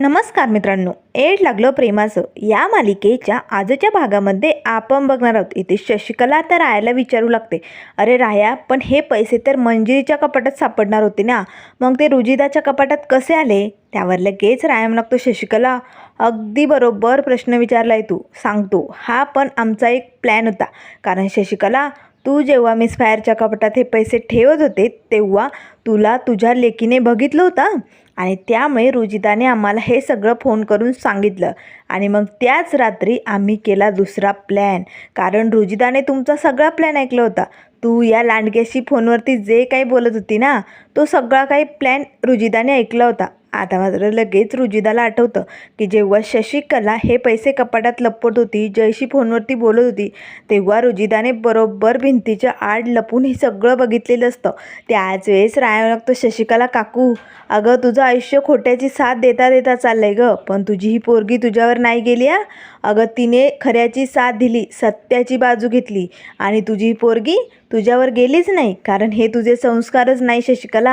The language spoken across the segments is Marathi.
नमस्कार मित्रांनो एड लागलं प्रेमाचं. या मालिकेच्या आजच्या भागामध्ये आपण बघणार आहोत. इथे शशिकला तर रायाला विचारू लागते. अरे राया पण हे पैसे तर मंजिरीच्या कपाटात सापडणार होते ना? मग ते रुजिदाच्या कपाटात कसे आले? त्यावर लगेच राया लागतो शशिकला अगदी बरोबर प्रश्न विचारलाय तू. सांगतो. हा पण आमचा एक प्लॅन होता. कारण शशिकला तू जेव्हा मिस फायरच्या कपाटात हे पैसे ठेवत होते तेव्हा तुला तुझ्या लेकीने बघितलं होतं? आणि त्यामुळे रुजिताने आम्हाला हे सगळं फोन करून सांगितलं. आणि मग त्याच रात्री आम्ही केला दुसरा प्लॅन. कारण रुजिताने तुमचा सगळा प्लॅन ऐकला होता. तू या लांडग्याशी फोनवरती जे काही बोलत होती ना तो सगळा काही प्लॅन रुजिदाने ऐकला होता. आता मात्र लगेच रुजिदाला आठवतं की जेव्हा शशिकला हे पैसे कपाटात लपवत होती जयशी फोनवरती बोलत होती तेव्हा रुजिदाने बरोबर भिंतीच्या आड लपून हे सगळं बघितलेलं असतं. त्याच वेळेस राया लागतो शशिकला काकू अगं तुझं आयुष्य खोट्याची साथ देता देता चाललंय गं पण तुझी ही पोरगी तुझ्यावर नाही गेली आ अगं तिने खऱ्याची साथ दिली सत्याची बाजू घेतली आणि तुझी ही पोरगी तुझ्यावर गेलीच नाही कारण हे तुझे संस्कारच नाही शशिकला.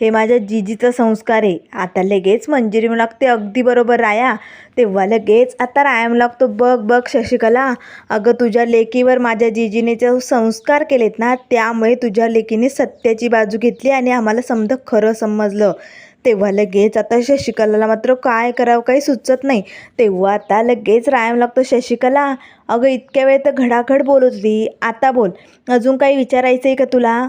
हे माझ्या जिजीचा संस्कार आहे. आता लगेच मंजिरी म्हणू लागते अगदी बरोबर राया. तेव्हा लगेच आता रायम लागतो बघ बघ शशिकला. अगं तुझ्या लेकीवर माझ्या जिजीने जे संस्कार केलेत ना त्यामुळे तुझ्या लेकीने सत्याची बाजू घेतली आणि आम्हाला समजा खरं समजलं. तेव्हा लगेच आता शशिकलाला मात्र काय करावं काही सुचत नाही. तेव्हा आता लगेच रायम लागतो शशिकला अगं इतक्या वेळ तर घडाघड बोलत होती. आता बोल. अजून काही विचारायचं आहे का तुला?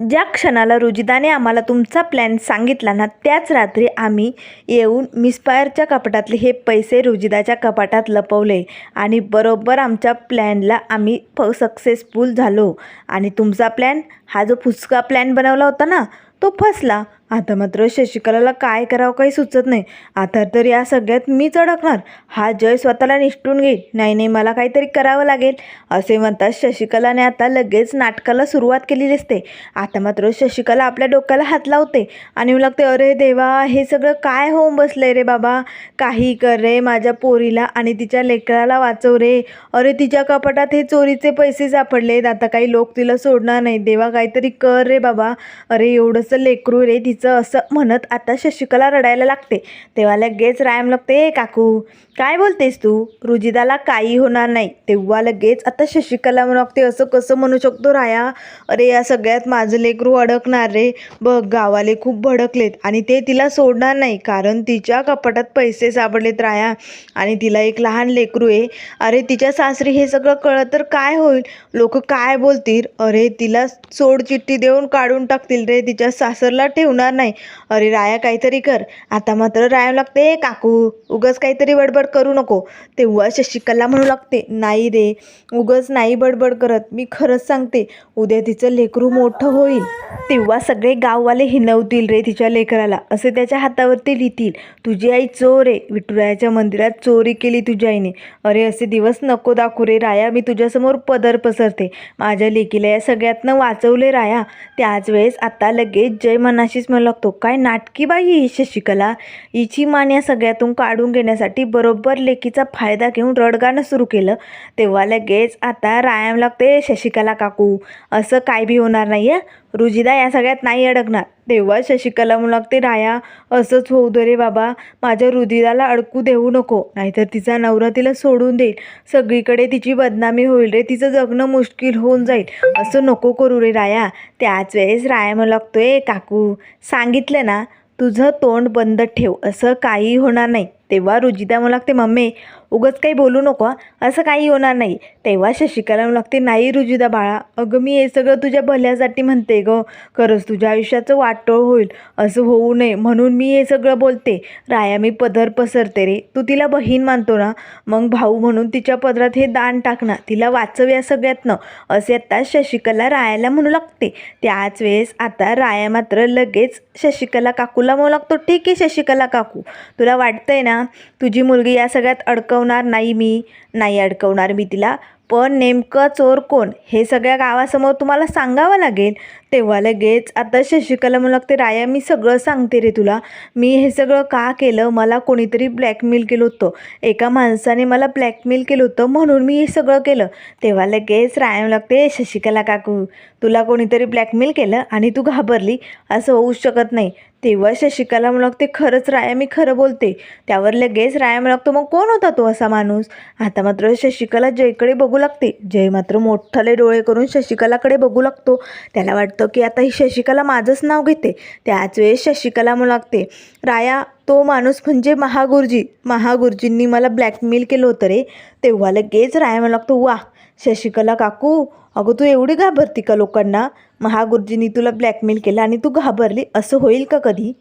ज्या क्षणाला रुजिदाने आम्हाला तुमचा प्लॅन सांगितला ना त्याच रात्री आम्ही येऊन मिसपायरच्या कपाटातले हे पैसे रुजिदाच्या कपाटात लपवले आणि बरोबर आमच्या प्लॅनला आम्ही फ सक्सेसफुल झालो. आणि तुमचा प्लॅन हा जो फुसका प्लॅन बनवला होता ना तो फसला. आता मात्र शशिकलाला काय करावं काही सुचत नाही. आता तर या सगळ्यात मीच अडकणार. हा जय स्वतःला निष्ठून घेईल. नाही नाही मला काहीतरी करावं लागेल. असे म्हणतात शशिकलाने आता लगेच नाटकाला सुरुवात केलेली असते. आता मात्र शशिकला आपल्या डोक्याला हात लावते आणि म्हणू लागते अरे देवा हे सगळं काय होऊन बसलंय रे बाबा? काही कर रे माझ्या पोरीला आणि तिच्या लेकराला वाचव रे. अरे तिच्या कपाटात हे चोरीचे पैसे सापडलेत. आता काही लोक तिला सोडणार नाही देवा काहीतरी कर रे बाबा. अरे एवढंसं लेकरू रे तिचं असं म्हणत आता शशिकला रडायला लागते. तेव्हा लगेच रायम लागते "ए काकू काय बोलतेस तू? रुजिदाला काही होणार नाही. तेव्हा लगेच आता शशिकला लागते असं कसं म्हणू शकतो राया? अरे या सगळ्यात माझं लेकरू अडकणार रे. बघ गावाले खूप भडकलेत आणि ते तिला सोडणार नाही कारण तिच्या कपाटात पैसे सापडलेत राया आणि तिला एक लहान लेकरू आहे. अरे तिच्या सासरी हे सगळं कळत तर काय होईल? लोक काय बोलतील? अरे तिला सोड चिठ्ठी देऊन काढून टाकतील रे. तिच्या सासरला ठेवणार नाही. अरे राया काहीतरी कर. आता मात्र राया लागते. काकू उगच काहीतरी बडबड करू नको. तेव्हा शशिकला म्हणू लागते नाही रे उगच नाही बडबड करत. मी खरंच सांगते उद्या तिचं लेकरू मोठं होईल. तेव्हा सगळे गाववाले हिनवतील रे तिच्या लेकराला. असे त्याच्या हातावरती लिहितील तुझी आई चोर आहे. विठुरायाच्या मंदिरात चोरी केली तुझ्या आईने. अरे असे दिवस नको दाखवू रे राया. मी तुझ्यासमोर पदर पसरते. माझ्या लेकीला या सगळ्यातनं वाचवले राया. त्याच वेळेस आता लगेच जय मनाशीच लागतो. काय नाटकी बाई ही शशिकला हिची मान या सगळ्यातून काढून घेण्यासाठी बरोबर लेकीचा फायदा घेऊन रडगाणं सुरू केलं. तेव्हा लगेच आता रायाम लागते शशिकला काकू. असं काय बी होणार नाही आहे रुजिदा या सगळ्यात नाही अडकणार. तेव्हा शशिकला म्हणू लागते राया असंच होऊ दे रे बाबा. माझ्या रुजिदाला अडकू देऊ नको. नाहीतर तिचा नवरा तिला सोडून देईल. सगळीकडे तिची बदनामी होईल रे. तिचं जगणं मुश्किल होऊन जाईल. असं नको करू रे राया. त्याच वेळेस राया म्हणू लागतोय काकू सांगितलं ना तुझं तोंड बंद ठेव. असं काही होणार नाही. तेव्हा रुजिदा म्हणू लागते मम्मी उगच काही बोलू नको असं काही होणार नाही. तेव्हा शशिकला लागते नाही रुजुदा बाळा अगं मी हे सगळं तुझ्या भल्यासाठी म्हणते गं. खरंच तुझ्या आयुष्याचं वाटोळ होईल. असं होऊ नये. म्हणून मी हे सगळं बोलते. राया मी पदर पसरते रे. तू तिला बहीण मानतो ना? मग भाऊ म्हणून तिच्या पदरात हे दान टाक ना. तिला वाचव या सगळ्यातनं. असे आता शशिकला रायाला म्हणू लागते. त्याच वेळेस आता राया मात्र लगेच शशिकला काकूला म्हणू लागतो ठीक आहे शशिकला काकू. तुला वाटतंय ना तुझी मुलगी या सगळ्यात अडकवणार नाही मी नाही अडकवणार मी तिला. पण नेमकं चोर कोण? हे सगळ्या गावासमोर तुम्हाला सांगावं लागेल. तेव्हा लगेच आता शशिकला म्हणू लागते राया मी सगळं सांगते रे तुला. मी हे सगळं का केलं? मला कोणीतरी ब्लॅकमेल केलं होतं. एका माणसाने मला ब्लॅकमेल केलं होतं म्हणून मी हे सगळं केलं. तेव्हा लगेच राया म्हणू लागते शशिकला काकू तुला कोणीतरी ब्लॅकमेल केलं आणि तू घाबरली. असं होऊ शकत नाही. तेव्हा शशिकला म्हणू लागते खरंच राया मी खरं बोलते. त्यावर लगेच राया म्हणू लागतो मग कोण होता तो असा माणूस? आता मात्र शशिकला जयकडे बघू लागते. जय मात्र मोठाले डोळे करून शशिकलाकडे बघू लागतो. त्याला वाटतं की आता ही शशिकला माझंच नाव घेते. त्याच वेळेस शशिकला म्हणू लागते राया तो माणूस म्हणजे महागुरुजी. महागुरुजींनी मला ब्लॅकमेल केलं होतं रे. तेव्हा लगेच राया म्हणू लागतो वा शशिकला काकू अगं तू एवढी घाबरती का लोकांना? महागुरुजींनी तुला ब्लॅकमेल केलं आणि तू घाबरली. असं होईल का कधी?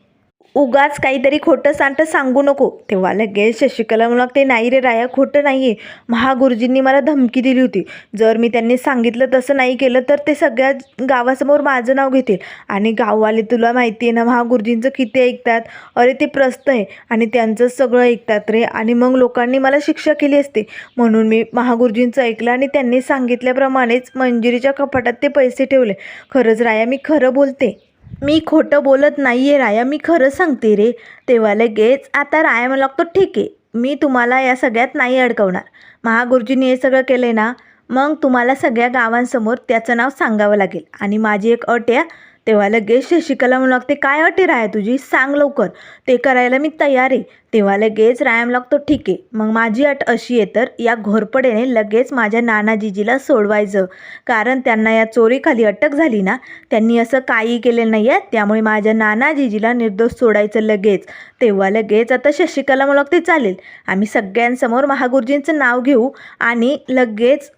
उगाच काहीतरी खोटं सांट सांगू नको. तेव्हा लगेच शशिकला म्हणू लागते नाही रे राया खोटं नाही आहे महागुरुजींनी मला धमकी दिली होती. जर मी त्यांनी सांगितलं तसं नाही केलं तर ते सगळ्या गावासमोर माझं नाव घेतील. आणि गाववाले तुला माहिती आहे ना महागुरुजींचं किती ऐकतात? अरे ते प्रस्त आहे आणि त्यांचं सगळं ऐकतात रे. आणि मग लोकांनी मला शिक्षा केली असते. म्हणून मी महागुरुजींचं ऐकलं आणि त्यांनी सांगितल्याप्रमाणेच मंजिरीच्या कपाटात ते पैसे ठेवले. खरंच राया मी खरं बोलते. मी खोटं बोलत नाही आहे राया मी खरं सांगते रे. तेव्हा लगेच आता राया मला लागतो ठीक आहे. मी तुम्हाला या सगळ्यात नाही अडकवणार. महागुरुजींनी हे सगळं केलं ना मग तुम्हाला सगळ्या गावांसमोर त्याचं नाव सांगावं लागेल. आणि माझी एक अट आहे तेव्हा लगेच शशिकला म्हणू लागते काय अटी आहे राया तुझी? सांग लवकर. ते करायला मी तयार आहे. तेव्हा लगेच रायम लागतो ठीक आहे. मग माझी अट अशी आहे तर या घोरपडेने लगेच माझ्या नानाजीजीला सोडवायचं. कारण त्यांना या चोरीखाली अटक झाली ना त्यांनी असं काही केलेलं नाही आहे. त्यामुळे माझ्या नानाजीजीला निर्दोष सोडायचं लगेच. तेव्हा लगेच आता शशिकला मला ते चालेल. आम्ही सगळ्यांसमोर महागुरुजींचं नाव घेऊ आणि लगेच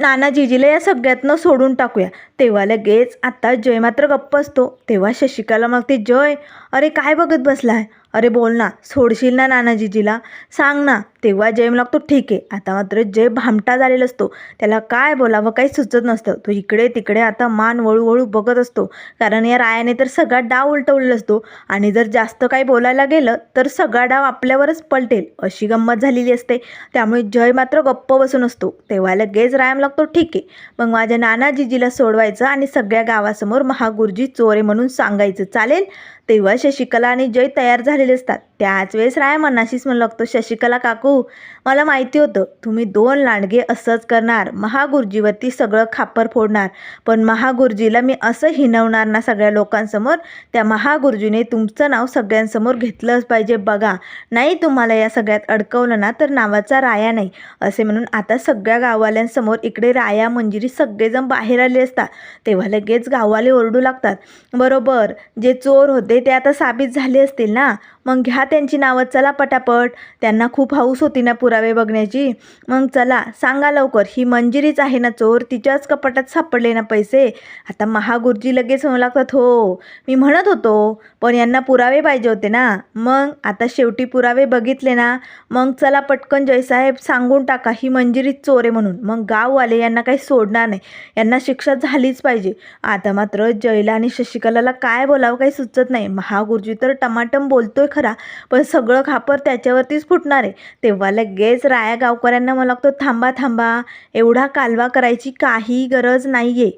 नानाजीजीला या सगळ्यातनं सोडून टाकूया. तेव्हा लगेच आता जय मात्र गप्प असतो. तेव्हा शशिकाला मग ते जय अरे काय बघत बसलाय? अरे बोल ना सोडशील ना नानाजीजीला? सांग ना. तेव्हा जय लागतो ठीक आहे आता मात्र जय भामटा झालेला असतो. त्याला काय बोलावं काही सुचत नसतं. तो इकडे तिकडे आता मान वळूवळू बघत असतो. कारण या रायाने तर सगळा डाव उलटवलेला असतो. आणि जर जास्त काही बोलायला गेलं तर सगळा डाव आपल्यावरच पलटेल अशी गंमत झालेली असते. त्यामुळे जय मात्र गप्प बसून असतो. तेव्हा लगेच रायाम लागतो ठीक आहे मग माझ्या नानाजीजीला सोडवायचं आणि सगळ्या गावासमोर महागुरुजी चोरे म्हणून सांगायचं. चालेल? तेव्हा शशिकला आणि जय तयार झालेले असतात. त्याच वेळेस राय मनाशीच म्हणू लागतो शशिकला काकू मला माहिती होतं तुम्ही दोन लांडगे असंच करणार. महागुरुजीवरती सगळं खापर फोडणार. पण महागुरुजीला मी असं हिनवणार ना सगळ्या लोकांसमोर? त्या महागुरुजीने तुमचं नाव सगळ्यांसमोर घेतलंच पाहिजे बघा. नाही तुम्हाला या सगळ्यात अडकवलं ना तर नावाचा राया नाही. असे म्हणून आता सगळ्या गाववाल्यांसमोर इकडे राया मंजिरी सगळेजण बाहेर आले असतात. तेव्हा लगेच गाववाले ओरडू लागतात बरोबर जे चोर होते ते आता साबित झाले असतील ना? मग घ्या त्यांची नावं चला पटापट. त्यांना खूप हौस होती ना पुरावे बघण्याची. मग चला सांगा लवकर ही मंजिरीच आहे ना चोर? तिच्याच कपाटात सापडले ना पैसे? आता महागुरुजी लगेच म्हणू लागतात हो मी म्हणत होतो पण यांना पुरावे पाहिजे होते ना. मग आता शेवटी पुरावे बघितले ना? मग चला पटकन जयसाहेब सांगून टाका ही मंजिरीच चोर आहे म्हणून. मग गाववाले यांना काही सोडणार नाही. यांना शिक्षा झालीच पाहिजे. आता मात्र जयला आणि शशिकलाला काय बोलावं काही सुचत नाही. महागुरुजी तर टमाटम बोलतोय खरा पण सगळं खापर त्याच्यावरतीच फुटणार आहे. तेव्हा लगेच राया गावकऱ्यांना मला लागतो थांबा थांबा एवढा कालवा करायची काही गरज नाही आहे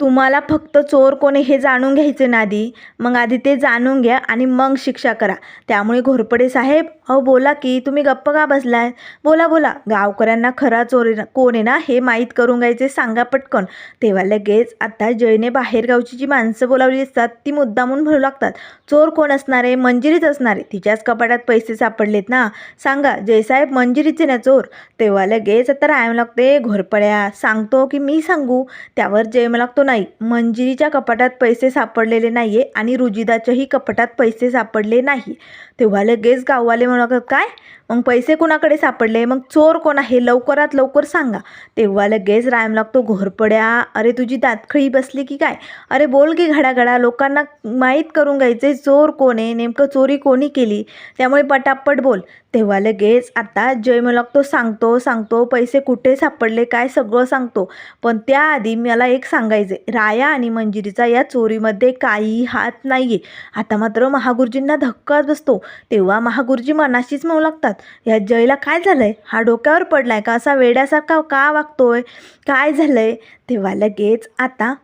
तुम्हाला फक्त चोर कोणी हे जाणून घ्यायचे ना आधी मग आधी ते जाणून घ्या आणि मग शिक्षा करा. त्यामुळे घोरपडे साहेब अहो बोला की तुम्ही गप्प का बसलाय? बोला बोला. गावकऱ्यांना खरा चोर आहे ना- कोण आहे ना हे माहीत करून घ्यायचे सांगा पटकन. तेव्हा लगेच आता जयने बाहेरगावची जी माणसं बोलावली असतात ती मुद्दामून म्हणू लागतात चोर कोण असणार आहे? मंजिरीच असणार आहे. तिच्याच कपाटात पैसे सापडलेत ना. सांगा जयसाहेब मंजिरीचे ना चोर? तेव्हा लगेच आता रायम लागते घोरपड्या. सांगतो की मी सांगू त्यावर जय मला लागतो नाही. मंजिरीच्या कपाटात पैसे सापडलेले नाही आणि रुजिदाच्याही कपाटात पैसे सापडले नाही. तेव्हा लगेच गाववाले म्हणू काय? मग पैसे कुणाकडे सापडले? मग चोर कोण आहे? लवकरात लवकर सांगा. तेव्हा लगेच रायम लागतो घोरपड्या अरे तुझी दातखळी बसली की काय? अरे बोल की घडाघडा लोकांना माहीत करून घ्यायचे चोर कोण आहे? नेमकं चोरी कोणी केली? त्यामुळे पटापट बोल. तेव्हा लगेच आता जय मला तो सांगतो सांगतो पैसे कुठे सापडले? काय सगळं सांगतो. पण त्याआधी मला एक सांगायचे राया आणि मंजिरीचा या चोरीमध्ये काही हात नाही आहे आता मात्र महागुरुजींना धक्काच बसतो. तेव्हा महागुरुजी मनाशीच म्हणू लागतात या जयला काय झालंय? हा डोक्यावर पडलाय का? असा वेड्यासारखा का वागतोय? काय झालंय? तेव्हा लगेच आता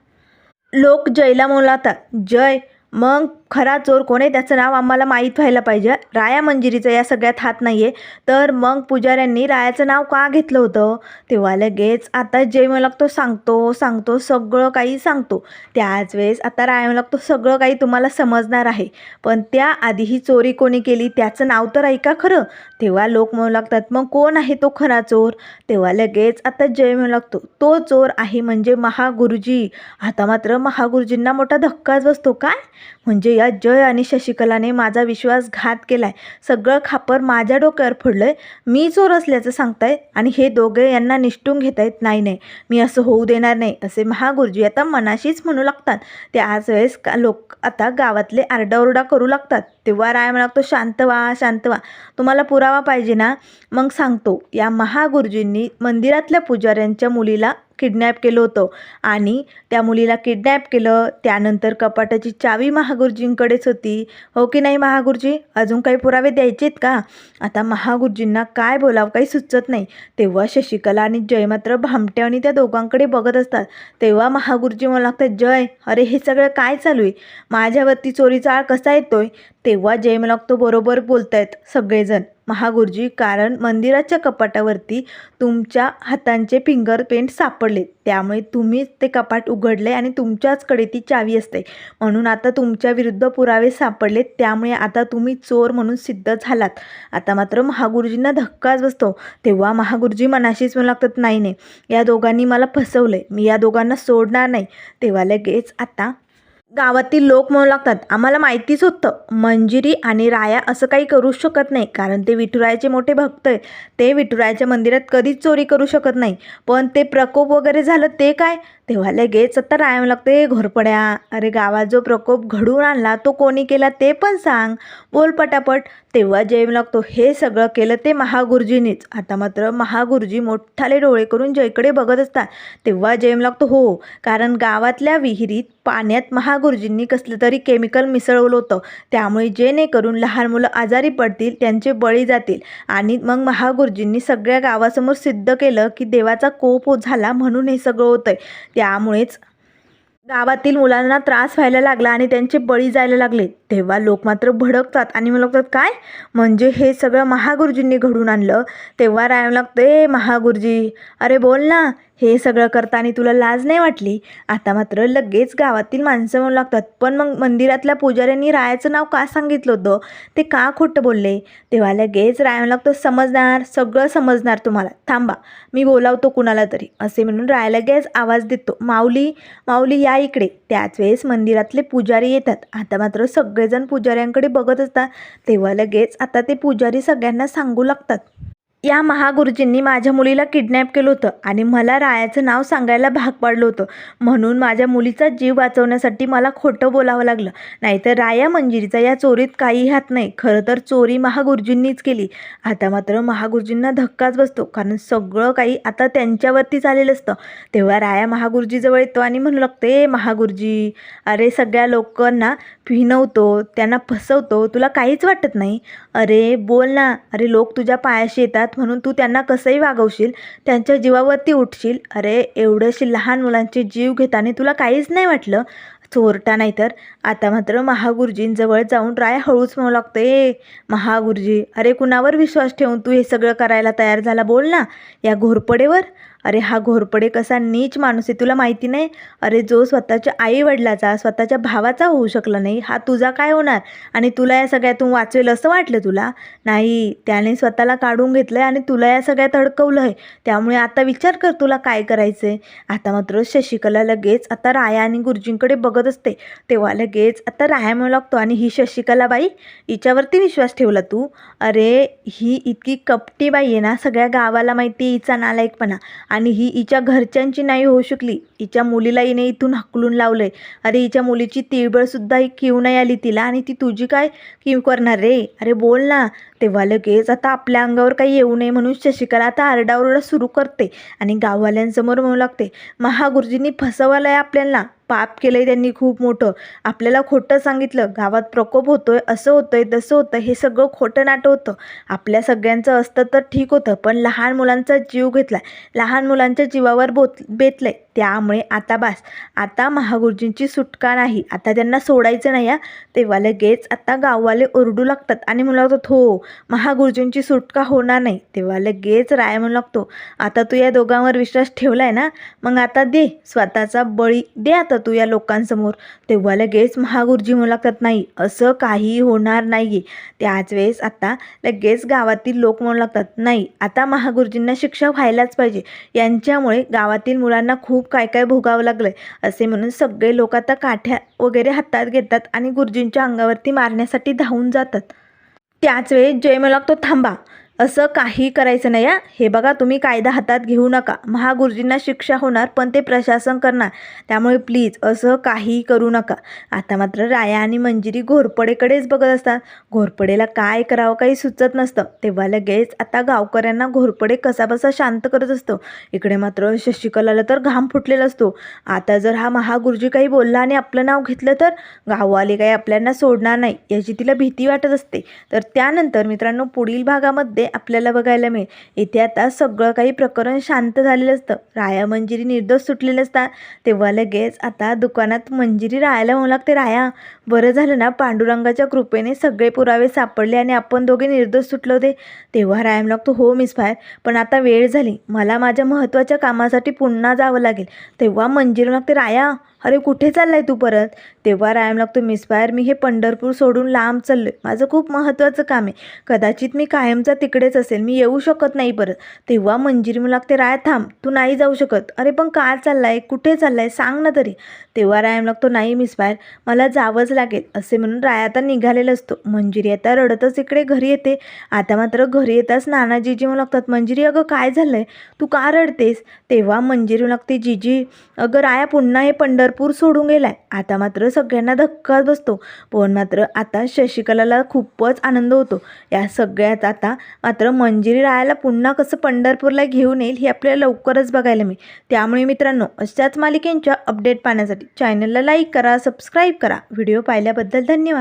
लोक जयला म्हणू लागतात जय मग खरा चोर कोण आहे? त्याचं नाव आम्हाला माहीत व्हायला पाहिजे. राया मंजिरीचा या सगळ्यात हात नाही आहे तर मग पुजाऱ्यांनी रायाचं नाव का घेतलं होतं? तेव्हा लगेच आता जय मलक लागतो सांगतो सांगतो सगळं काही सांगतो. त्याच वेळेस आता राया मला लागतो सगळं काही तुम्हाला समजणार आहे. पण त्याआधी ही चोरी कोणी केली? त्याचं नाव तर ऐका खरं. तेव्हा लोक म्हणू लागतात मग कोण आहे तो खरा चोर? तेव्हा लगेच आता जय म्हणू लागतो तो चोर आहे म्हणजे महागुरुजी. आता मात्र महागुरुजींना मोठा धक्काच बसतो काय म्हणजे या जय आणि शशिकलाने माझा विश्वासघात केलाय. सगळं खापर माझ्या डोक्यावर फोडलंय. मी चोर असल्याचं सांगतायत आणि हे दोघे यांना निष्ठून घेतायत. नाही नाही. मी असं होऊ देणार नाही असे महागुरुजी आता मनाशीच म्हणू लागतात. ते आज वेळेस का लोक आता गावातले आरडाओरडा करू लागतात. तेव्हा राय म्हणा लागतो शांत व्हा शांत व्हा. तुम्हाला पुरावा पाहिजे ना? मग सांगतो. या महागुरुजींनी मंदिरातल्या पुजाऱ्यांच्या मुलीला किडनॅप केलं होतं. आणि त्या मुलीला किडनॅप केलं त्यानंतर कपाटाची चावी महागुरुजींकडेच होती. हो की नाही महागुरुजी? अजून काही पुरावे द्यायचे आहेत का? आता महागुरुजींना काय बोलावं काही सुचत नाही. तेव्हा शशिकला आणि जय मात्र भामट्या आणि त्या दोघांकडे बघत असतात. तेव्हा महागुरुजी मला लागतात जय अरे हे सगळं काय चालू आहे? माझ्यावरती चोरीचा आळ कसा येतोय? तेव्हा जय मला लागतो बरोबर बोलतायत सगळेजण. महागुरुजी कारण मंदिराच्या कपाटावरती तुमच्या हातांचे फिंगर पेंट सापडले. त्यामुळे तुम्हीच ते कपाट उघडले आणि तुमच्याचकडे ती चावी असते. म्हणून आता तुमच्या विरुद्ध पुरावे सापडले. त्यामुळे आता तुम्ही चोर म्हणून सिद्ध झालात. आता मात्र महागुरुजींना धक्काच बसतो. तेव्हा महागुरुजी मनाशीच म्हणू लागतात नाही नाही. या दोघांनी मला फसवलं आहे मी या दोघांना सोडणार नाही. तेव्हा लगेच आता गावातील लोक म्हणू लागतात आम्हाला माहितीच होतं मंजिरी आणि राया असं काही करू शकत नाही कारण ते विठुरायाचे मोठे भक्त आहे ते विठुरायाच्या मंदिरात कधीच चोरी करू शकत नाही. पण ते प्रकोप वगैरे झालं ते काय? तेव्हा लगेच आता राया लागते घोरपड्या अरे गावात जो प्रकोप घडवून आणला तो कोणी केला ते पण सांग. बोल पटापट. तेव्हा जय लागतो हे सगळं केलं ते महागुरुजींनीच. आता मात्र महागुरुजी मोठाले डोळे करून जयकडे बघत असतात. तेव्हा जयम लागतो हो कारण गावातल्या विहिरीत पाण्यात महागुरुजींनी कसलं तरी केमिकल मिसळवलं होतं. त्यामुळे जेणेकरून लहान मुलं आजारी पडतील त्यांचे बळी जातील. आणि मग महागुरुजींनी सगळ्या गावासमोर सिद्ध केलं की देवाचा कोप हो झाला म्हणून हे सगळं होतंय. त्यामुळेच गावातील मुलांना त्रास व्हायला लागला आणि त्यांचे बळी जायला लागले. तेव्हा लोक मात्र भडकतात आणि मला लागतात काय? म्हणजे हे सगळं महागुरुजींनी घडून आणलं? तेव्हा राय ए महागुरुजी अरे बोल ना हे सगळं करताना तुला लाज नाही वाटली? आता मात्र लगेच गावातील माणसं म्हणू लागतात पण मग मंदिरातल्या पुजाऱ्यांनी रायाचं नाव का सांगितलं होतं? ते का खोटं बोलले? तेव्हा लगेच राय म्हणू लागतो समजणार सगळं समजणार तुम्हाला. थांबा मी बोलावतो कुणाला तरी असे म्हणून राय लगेच आवाज देतो. माऊली माऊली या इकडे. त्याच वेळेस मंदिरातले पुजारी येतात. आता मात्र सगळेजण पुजाऱ्यांकडे बघत असतात. तेव्हा लगेच आता ते पुजारी सगळ्यांना सांगू लागतात. या महागुरुजींनी माझ्या मुलीला किडनॅप केलं होतं आणि मला रायाचं नाव सांगायला भाग पाडलं होतं. म्हणून माझ्या मुलीचा जीव वाचवण्यासाठी मला खोटं बोलावं लागलं. नाहीतर राया मंजिरीचा या चोरीत काही हात नाही. खरं तर चोरी महागुरुजींनीच केली. आता मात्र महागुरुजींना धक्काच बसतो. कारण सगळं काही आता त्यांच्यावरतीच आलेलं असतं. तेव्हा राया महागुरुजीजवळ येतो आणि म्हणू लागते महागुरुजी अरे सगळ्या लोकांना फिनवतो त्यांना फसवतो तुला काहीच वाटत नाही? अरे बोल ना. अरे लोक तुझ्या पायाशी येतात म्हणून तू त्यांना कसंही वागवशील त्यांच्या जीवावरती उठशील. अरे एवढंशी लहान मुलांचे जीव घेताना तुला काहीच नाही वाटलं? चोरटा नाही तर. आता मात्र महागुरुजींजवळ जाऊन राय हळूच म्हणू लागतो ए महागुरुजी अरे कुणावर विश्वास ठेवून तू हे सगळं करायला तयार झाला बोल ना. या घोरपडेवर? अरे हा घोरपडे कसा नीच माणूस आहे तुला माहिती नाही? अरे जो स्वतःच्या आईवडिलाचा स्वतःच्या भावाचा होऊ शकला नाही हा तुझा काय होणार? आणि तुला या सगळ्यातून वाचवेल असं वाटलं तुला? नाही त्याने स्वतःला काढून घेतलं आहे आणि तुला या सगळ्यात अडकवलं आहे त्यामुळे आता विचार कर तुला काय करायचं आहे आता मात्र शशिकला लगेच आता राया आणि गुरुजींकडे बघत असते. तेव्हा लगेच आता राया मिळू लागतो आणि ही शशिकला बाई हिच्यावरती विश्वास ठेवला तू? अरे ही इतकी कपटी बाई आहे ना सगळ्या गावाला माहिती आहे हिचा नालायकपणा. आणि ही हिच्या घरच्यांची नाही होऊ शकली. हिच्या मुलीला हिने इथून हकलून आहे अरे हिच्या मुलीची तिळबळसुद्धा ही किव नाही आली तिला. आणि ती तुझी काय किव करणार रे? अरे बोल ना. तेव्हा लगेच आता आपल्या अंगावर काही येऊ नये म्हणून शशिकला आता आरडाओरडा सुरू करते. आणि गाववाल्यांसमोर म्हणू लागते महागुरुजींनी फसवलं आहे आपल्याला. पाप केलं आहे त्यांनी खूप मोठं. आपल्याला खोटं सांगितलं गावात प्रकोप होतोय असं होतंय तसं होतं हे सगळं खोटं नाटं होतं. आपल्या सगळ्यांचं असतं तर ठीक होतं पण लहान मुलांचा जीव घेतला लहान मुलांच्या जीवावर बोत बेतलंय. त्यामुळे आता बास आता महागुरुजींची सुटका नाही आता त्यांना सोडायचं नाही या तेव्हा लगेच आता गाववाले ओरडू लागतात आणि म्हणू लागतात हो महागुरुजींची सुटका होणार नाही. तेव्हा लगेच राय म्हणू लागतो आता तू या दोघांवर विश्वास ठेवला आहे ना मग आता दे स्वतःचा बळी दे आता तू या लोकांसमोर. तेव्हा लगेच महागुरुजी म्हणू लागतात नाही असं काही होणार नाही आहे त्याच वेळेस आता लगेच गावातील लोक म्हणू लागतात नाही आता महागुरुजींना शिक्षा व्हायलाच पाहिजे. यांच्यामुळे गावातील मुलांना खूप काय काय भोगावं लागलं आहे असे म्हणून सगळे लोक आता काठ्या वगैरे हातात घेतात आणि गुरुजींच्या अंगावरती मारण्यासाठी धावून जातात. त्याच वेळी जय मला लागतो थांबा. असं काही करायचं नाही या हे बघा तुम्ही कायदा हातात घेऊ नका. महागुरुजींना शिक्षा होणार पण ते प्रशासन करणार. त्यामुळे प्लीज असं काही करू नका. आता मात्र राया आणि मंजिरी घोरपडेकडेच बघत असतात. घोरपडेला काय करावं काही सुचत नसतं. तेव्हा लगेच आता गावकऱ्यांना घोरपडे कसाबसा शांत करत असतो. इकडे मात्र शशिकलाला तर घाम फुटलेला असतो. आता जर हा महागुरुजी काही बोलला आणि आपलं नाव घेतलं तर? गाववाले काही आपल्याला सोडणार नाही याची तिला भीती वाटत असते. तर त्यानंतर मित्रांनो पुढील भागामध्ये ते आपल्याला बघायला मिळेल. इथे आता सगळं काही प्रकरण शांत झालेलं असतं. राया मंजिरी निर्दोष सुटलेलं असतात तेव्हा लगेच आता दुकानात मंजिरी राहायला होऊ लागते. राया बरं झालं ना? पांडुरंगाच्या कृपेने सगळे पुरावे सापडले आणि आपण दोघे निर्दोष सुटलो होते. तेव्हा राया लागतो हो मिस फायर. पण आता वेळ झाली. मला माझ्या महत्त्वाच्या कामासाठी पुन्हा जावं लागेल. तेव्हा मंजिरी लागते राया अरे कुठे चाललाय तू परत? तेव्हा रायम लागतो मिस फायर मी हे पंढरपूर सोडून लांब चाललोय. माझं खूप महत्त्वाचं काम आहे. कदाचित मी कायमचा तिकडेच असेल मी येऊ शकत नाही परत. तेव्हा मंजिरी म्हणू लागते राय थांब तू नाही जाऊ शकत. अरे पण का चाललाय? कुठे चाललाय? सांग ना तरी. तेव्हा राय लागतो नाही मिस बाहेर मला जावंच लागेल. असे म्हणून राय आता निघालेला असतो. मंजिरी आता रडतच इकडे घरी येते. आता मात्र घरी येताच नानाजीजी म्हणू लागतात. मंजिरी अगं काय झालंय? तू का रडतेस? तेव्हा मंजिरी लागते जीजी अगं राया पुन्हा हे पंढरपूर सोडून गेलाय. आता मात्र सगळ्यांना धक्का बसतो. पण मात्र आता शशिकलाला खूपच आनंद होतो. या सगळ्यात आता मात्र मंजिरी रायाला पुन्हा कसं पंढरपूरला घेऊन येईल हे आपल्याला लवकरच बघायला मिळेल. त्यामुळे मित्रांनो अशाच मालिकेंच्या अपडेट पाहण्यासाठी चॅनलला लाईक करा सबस्क्राईब करा. व्हिडिओ पाहिल्याबद्दल धन्यवाद.